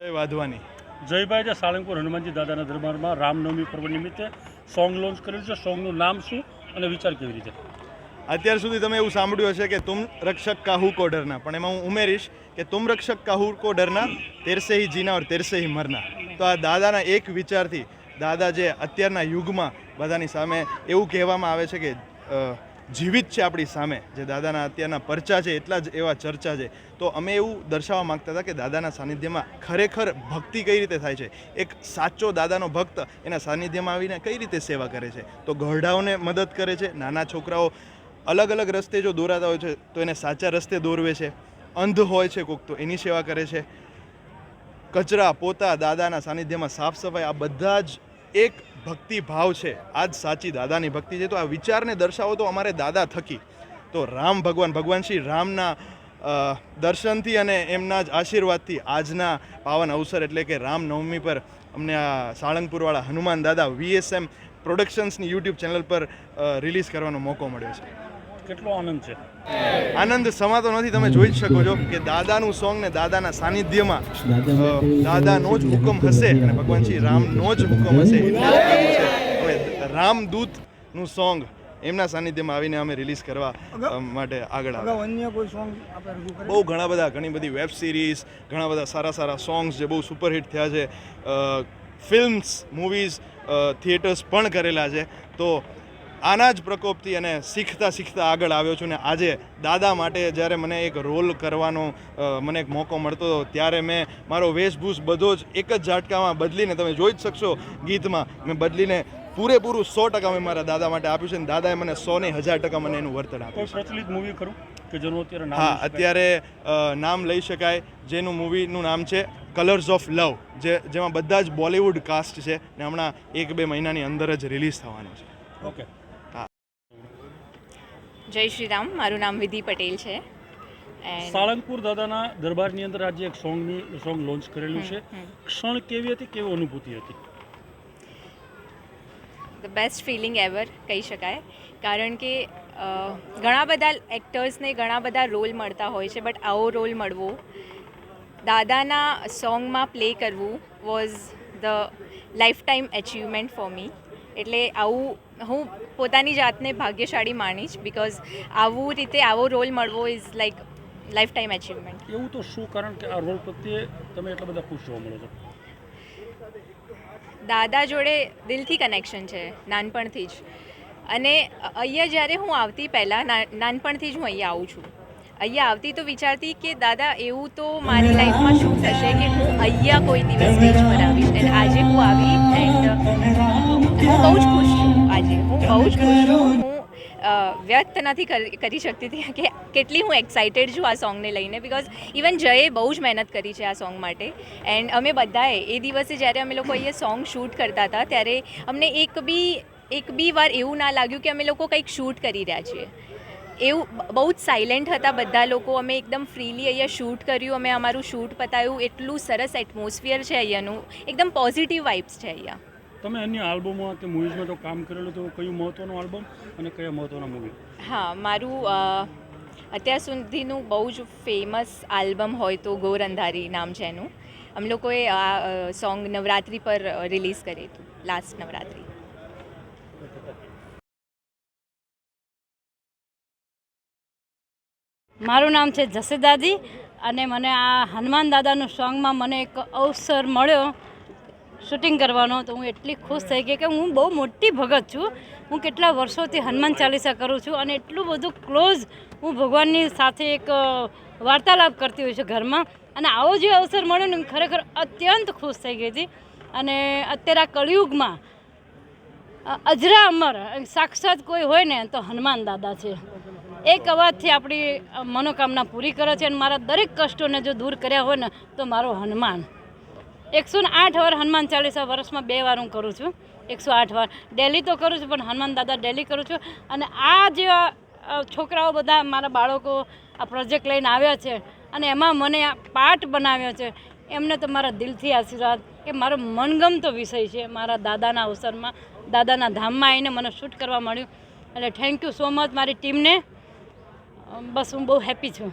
જય વાધવાની. જયભાઈ જે સાળંગપુર હનુમાનજી દાદાના દરબારમાં રામનવમી પર્વ નિમિત્તે સોંગ લોન્ચ કર્યું છે. સોંગનું નામ શું અને વિચાર કેવી રીતે? અત્યાર સુધી તમે એવું સાંભળ્યું હશે કે તુમ રક્ષક કાહુ કો ડરના પણ એમાં હું ઉમેરીશ કે તુમ રક્ષક કાહુ કો ડરના તેરસે હી જીના ઓર તેરસે હી મરના. તો આ દાદાના એક વિચારથી દાદા જે અત્યારના યુગમાં બધાની સામે એવું કહેવામાં આવે છે કે જીવિત છે આપણી સામે. જે દાદાના અત્યારના પરચા છે, એટલા જ એવા ચર્ચા છે. તો અમે એવું દર્શાવવા માંગતા હતા કે દાદાના સાનિધ્યમાં ખરેખર ભક્તિ કઈ રીતે થાય છે? એક સાચો દાદાનો ભક્ત એના સાનિધ્યમાં આવીને કઈ રીતે સેવા કરે છે? તો ગઢડાઓને મદદ કરે છે, નાના છોકરાઓ અલગ અલગ રસ્તે જો દોરાતા હોય છે, તો એને સાચા રસ્તે દોરવે છે. અંધ હોય છે કોક, તો એની સેવા કરે છે. કચરા પોતા દાદાના સાનિધ્યમાં સાફ સફાઈ, આ બધા જ એક ભક્તિ ભાવ છે. આ જ સાચી દાદાની ભક્તિ છે. તો આ વિચારને દર્શાવો તો અમારે દાદા થકી. તો રામ ભગવાન ભગવાન શ્રી રામના દર્શનથી અને એમના જ આશીર્વાદથી આજના પાવન અવસર એટલે કે રામનવમી પર અમને આ સાળંગપુરવાળા હનુમાન દાદા વીએસએમ પ્રોડક્શન્સની યુટ્યુબ ચેનલ પર રિલીઝ કરવાનો મોકો મળ્યો છે. કેટલો આનંદ છે? આનંદ સમાતો નથી તમે જોઈ જ શકો છો કે દાદાનું સોંગ ને દાદાના સાનિધ્યમાં દાદાનો જ હુકમ હશે અને ભગવાન શ્રી રામનો જ હુકમ હશે. એટલે જ છે હવે રામદૂતનું સોંગ એમના સાનિધ્યમાં આવીને અમે રિલીઝ કરવા માટે આગળ અન્ય કોઈ સોંગ આપણે રજૂ કરે? બહુ ઘણા બધા ઘણી બધી વેબ સિરીઝ ઘણા બધા સારા સારા સોંગ્સ જે બહુ સુપરહિટ થયા છે. ફિલ્મ્સ મૂવીઝ થિયેટર્સ પણ કરેલા છે. તો આના જ પ્રકોપથી અને શીખતા શીખતા આગળ આવ્યો છું ને આજે દાદા માટે જ્યારે મને એક રોલ કરવાનો મને એક મોકો મળતો હતો ત્યારે મેં મારો વેશભૂષ બધો જ એક જ ઝાટકામાં બદલીને તમે જોઈ જ શકશો ગીતમાં. મેં બદલીને પૂરેપૂરું સો ટકા મેં મારા દાદા માટે આપ્યું છે અને દાદાએ મને સો ને હજાર ટકા મને એનું વર્તન આપ્યું પ્રચલિત મૂવી ખરું? કે જેનું અત્યારે હા અત્યારે નામ લઈ શકાય જેનું મૂવીનું નામ છે કલર્સ ઓફ લવ જે જેમાં બધા જ બોલિવૂડ કાસ્ટ છે ને હમણાં એક બે મહિનાની અંદર જ રિલીઝ થવાનું છે. ઓકે જય શ્રી રામ. મારું નામ વિધિ પટેલ છે. સાળંગપુર દાદાના દરબારની અંદર આજે એક સોંગની સોંગ લોન્ચ કરેલું છે. ક્ષણ કેવી હતી કેવી અનુભૂતિ હતી? ધ બેસ્ટ ફિલિંગ એવર કહી શકાય. કારણ કે ઘણા બધા એક્ટર્સને ઘણા બધા રોલ મળતા હોય છે બટ આવો રોલ મળવો દાદાના સોંગમાં પ્લે કરવું was the lifetime achievement for me એટલે આવું હું પોતાની જાતને ભાગ્યશાળી માનીશ બિકોઝ આવું રીતે આવો રોલ મળવો is like lifetime achievement એવું તો શું કારણ કે આ રોલ પ્રત્યે તમે એટલા બધા ખુશ જોવા મળો છો? દાદા જોડે દિલથી કનેક્શન છે નાનપણથી જ. અને અહીંયા જ્યારે હું આવતી પહેલાં નાનપણથી જ હું અહીંયા આવું છું. અહીંયા આવતી તો વિચારતી કે દાદા એવું તો મારી લાઈફમાં શું થશે કે હું અહીંયા કોઈ દિવસ સ્ટેજ પર આવીશ. એન્ડ આજે હું આવી એન્ડ હું બહુ જ ખુશ છું. આજે. હું બહુ જ ખુશ છું. હું વ્યક્ત નથી કરી કરી શકતી હતી કે કેટલી હું એક્સાઇટેડ છું આ સોંગને લઈને બિકોઝ ઇવન જયે બહુ જ મહેનત કરી છે આ સોંગ માટે. એન્ડ અમે બધાએ એ દિવસે જ્યારે અમે લોકો અહીંયા સોંગ શૂટ કરતા હતા ત્યારે અમને એક બી એક બી વાર એવું ના લાગ્યું કે અમે લોકો કંઈક શૂટ કરી રહ્યા છીએ. એવું બહુ જ સાયલેન્ટ હતા બધા લોકો. અમે એકદમ ફ્રીલી અહીંયા શૂટ કર્યું અમે અમારું શૂટ પતાવ્યું એટલું સરસ એટમોસ્ફિયર છે અહીંયાનું. એકદમ પોઝિટિવ વાઇબ્સ છે અહીંયા. તમે અન્ય આલ્બમમાં કે મૂવીઝમાં તો કામ કરેલું તો કયું મહત્વનું આલ્બમ અને કયા મહત્વના મૂવી? હા મારું અત્યાર સુધીનું બહુ જ ફેમસ આલ્બમ હોય તો ગોર અંધારી નામ છે એનું. અમે લોકોએ આ સોંગ નવરાત્રિ પર રિલીઝ કર્યું હતું લાસ્ટ નવરાત્રિ. મારું નામ છે જસે દાદી અને મને આ હનુમાન દાદાનું સોંગમાં મને એક અવસર મળ્યો શૂટિંગ કરવાનો તો હું એટલી ખુશ થઈ ગઈ કે હું બહુ મોટી ભગત છું. હું કેટલા વર્ષોથી હનુમાન ચાલીસા કરું છું અને એટલું બધું ક્લોઝ હું ભગવાનની સાથે એક વાર્તાલાપ કરતી હોઉં છું ઘરમાં. અને આવો જે અવસર મળ્યો ને ખરેખર અત્યંત ખુશ થઈ ગઈ હતી. અને અત્યારે આ કળિયુગમાં અજરા અમર સાક્ષાત કોઈ હોય ને તો હનુમાન દાદા છે. એક અવાજથી આપણી મનોકામના પૂરી કરે છે અને મારા દરેક કષ્ટોને જો દૂર કર્યા હોય ને તો મારો હનુમાન. એકસો ને આઠ વાર હનુમાન ચાલીસા વર્ષમાં બે વાર હું કરું છું. એકસો આઠ વાર. ડેલી તો કરું છું, પણ હનુમાન દાદા ડેલી કરું છું. અને આ જે છોકરાઓ બધા મારા બાળકો આ પ્રોજેક્ટ લઈને આવ્યા છે અને એમાં મને આ પાઠ બનાવ્યો છે, એમને તો મારા દિલથી આશીર્વાદ કે મારો મનગમતો વિષય છે મારા દાદાના અવસરમાં, દાદાના ધામમાં આવીને મને શૂટ કરવા મળ્યું. એટલે થેન્ક યુ સો મચ મારી ટીમને બસ હું બહુ હેપી છું.